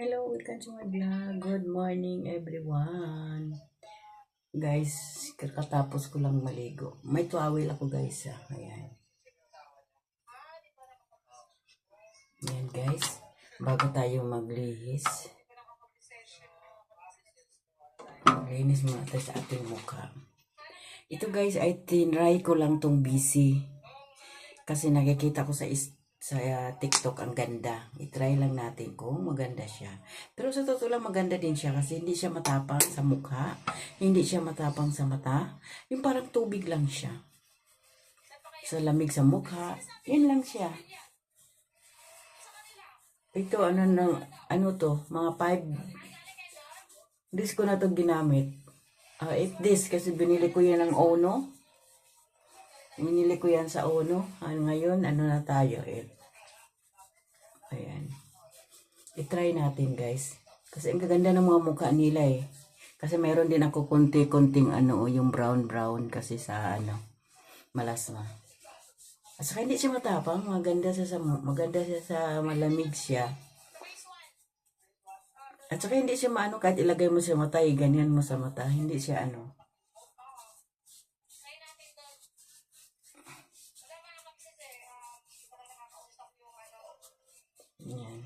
Hello, welcome to my vlog. Good morning, everyone. Guys, kakatapos ko lang maligo. May tuwawil ako, guys. Ah. Ayan. Ayan, guys. Bago tayo maglihis. Maglinis muna tayo sa ating mukha. Ito, guys, ay tinry ko lang tong busy. Kasi nakikita ko sa sa uh, TikTok ang ganda. I-try lang natin kung maganda siya. Pero sa totoo lang maganda din siya kasi hindi siya matapang sa mukha. Hindi siya matapang sa mata. Yung parang tubig lang siya. Sa lamig sa mukha. Yun lang siya. Ito, ano, na, ano to? Mga 5 days ko na to ginamit. 8 days kasi binili ko yan ng Ono. Binili ko yan sa Ono. Ano ngayon, ano na tayo? Eh. Ayan. I-try natin, guys. Kasi ang gaganda ng mga mukha nila eh. Kasi meron din ako konti-konting ano, yung brown-brown kasi sa ano, malasma. At saka hindi siya matapang, maganda siya sa, maganda siya sa malamig siya. At saka hindi siya maano kahit ilagay mo sa mata, eh, ganyan mo sa mata, hindi siya ano. Yan.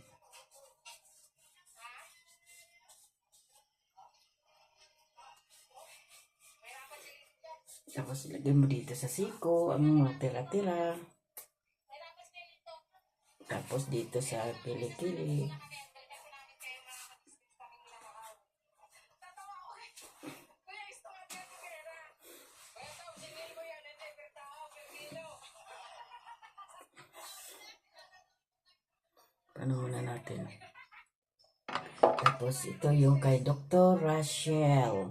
Tapos ilagay mo dito sa siko ang mga tira-tira. Tapos dito sa kilikili. Ano muna natin? Tapos ito yung kay Dr. Rachel.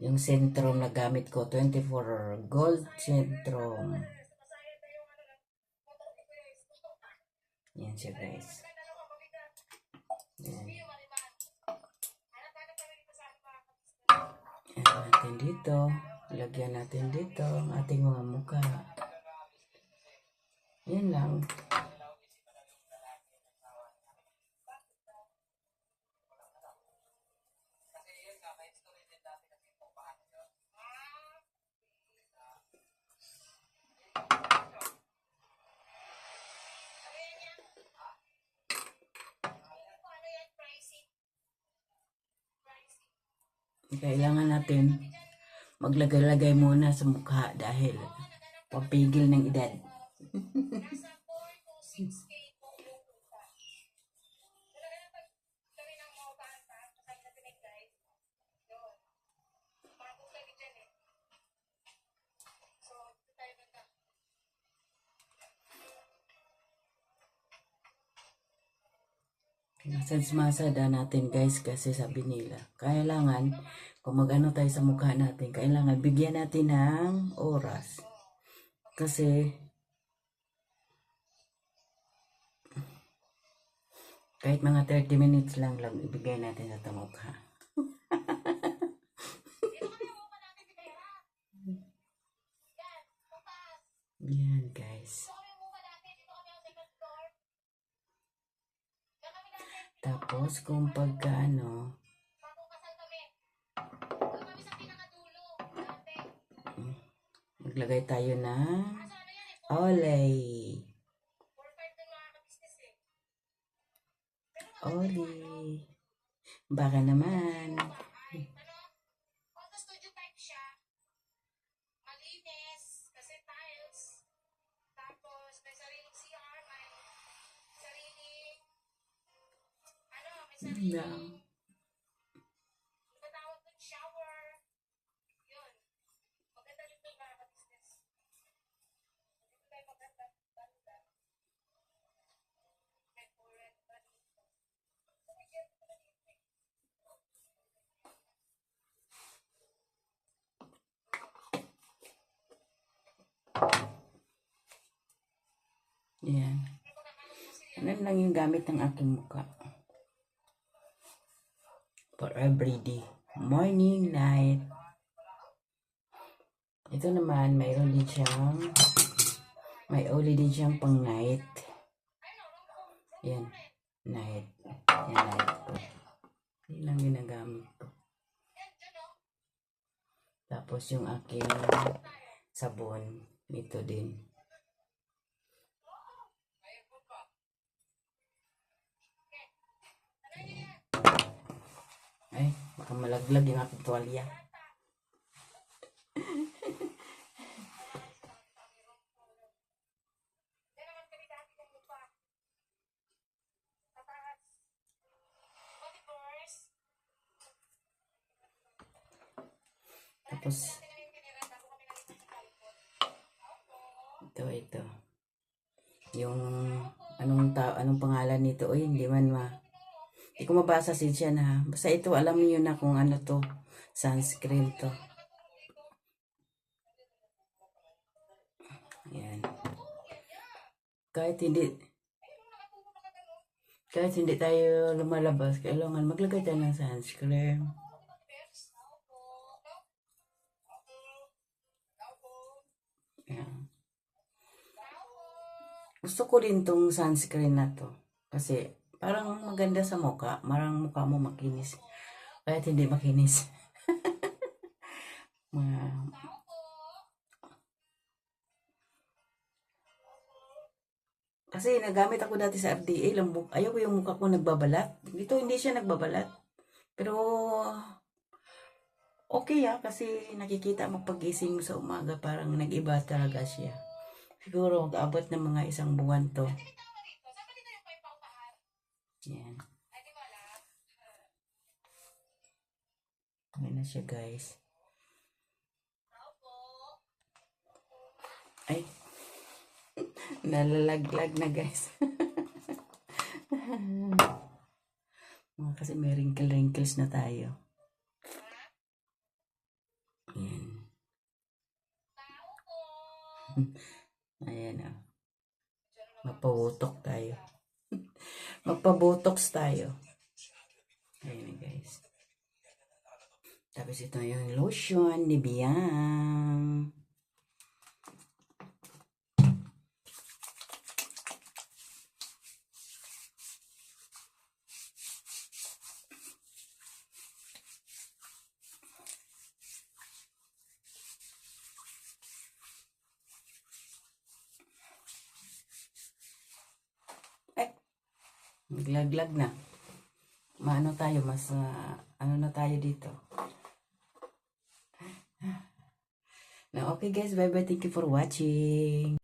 Yung Centrum na gamit ko, 24 Gold Centrum. Yan siya guys. Yan. Yan natin dito. Lagyan natin dito ang ating mga mukha. Yan lang. Kailangan natin maglagay-lagay muna sa mukha dahil papigil ng edad. Massage-masada natin guys kasi sabi nila, kailangan kung mag-ano tayo sa mukha natin, kailangan bigyan natin ng oras. Kasi kahit mga 30 minutes lang lang ibigay natin sa mukha. Yan guys. Tapos kung pagka ano, maglagay tayo ng olay. Olay. Baka naman. Na dito. Yan. Ano lang yung gamit ng aking mukha. For everyday. Morning, night. Ito naman, mayroon din siyang, may oli din siyang pang night. Yan. Night. Yan night ko. Yun lang ginagamit ko. Tapos yung aking sabon, ito din. Ay, baka malaglag yung aking tuwalya. Yan naman kami dati ng lupa. Tataas. Body burst. Tapos, Dati nga yung tinira, bago kami nalipat sa Calpot. ito, ito. Yung, anong, ta anong pangalan nito? Uy, hindi man ma. Hindi ko mabasa si siya na. Basta ito, alam niyo na kung ano to. Sunscreen to. Ayan. Kahit hindi, kahit hindi tayo lumalabas, kailangan maglagay tayo ng sunscreen. Ayan. Gusto ko rin tong sunscreen na to. Kasi parang maganda sa mukha. Marang mukha mo makinis. Kahit hindi makinis. Mga... Kasi nagamit ako dati sa RDA, lambok. Ayaw ko yung mukha ko nagbabalat. Dito hindi siya nagbabalat. Pero okay ah, kasi nakikita mo pagising mo sa umaga, parang nag-iba talaga siya. Siguro mag-abot ng mga isang buwan to. Yan. Ayan na siya guys. Ay. Nalalaglag na guys. Mga kasi may wrinkle-wrinkles na tayo. Ayan. Ayan ah. Mapabutok tayo. Magpabotox tayo. Ayan guys. Tapos ito yung lotion ni Maglaglag na. Maano tayo, mas uh, ano na tayo dito. Now, okay guys, bye-bye. Thank you for watching.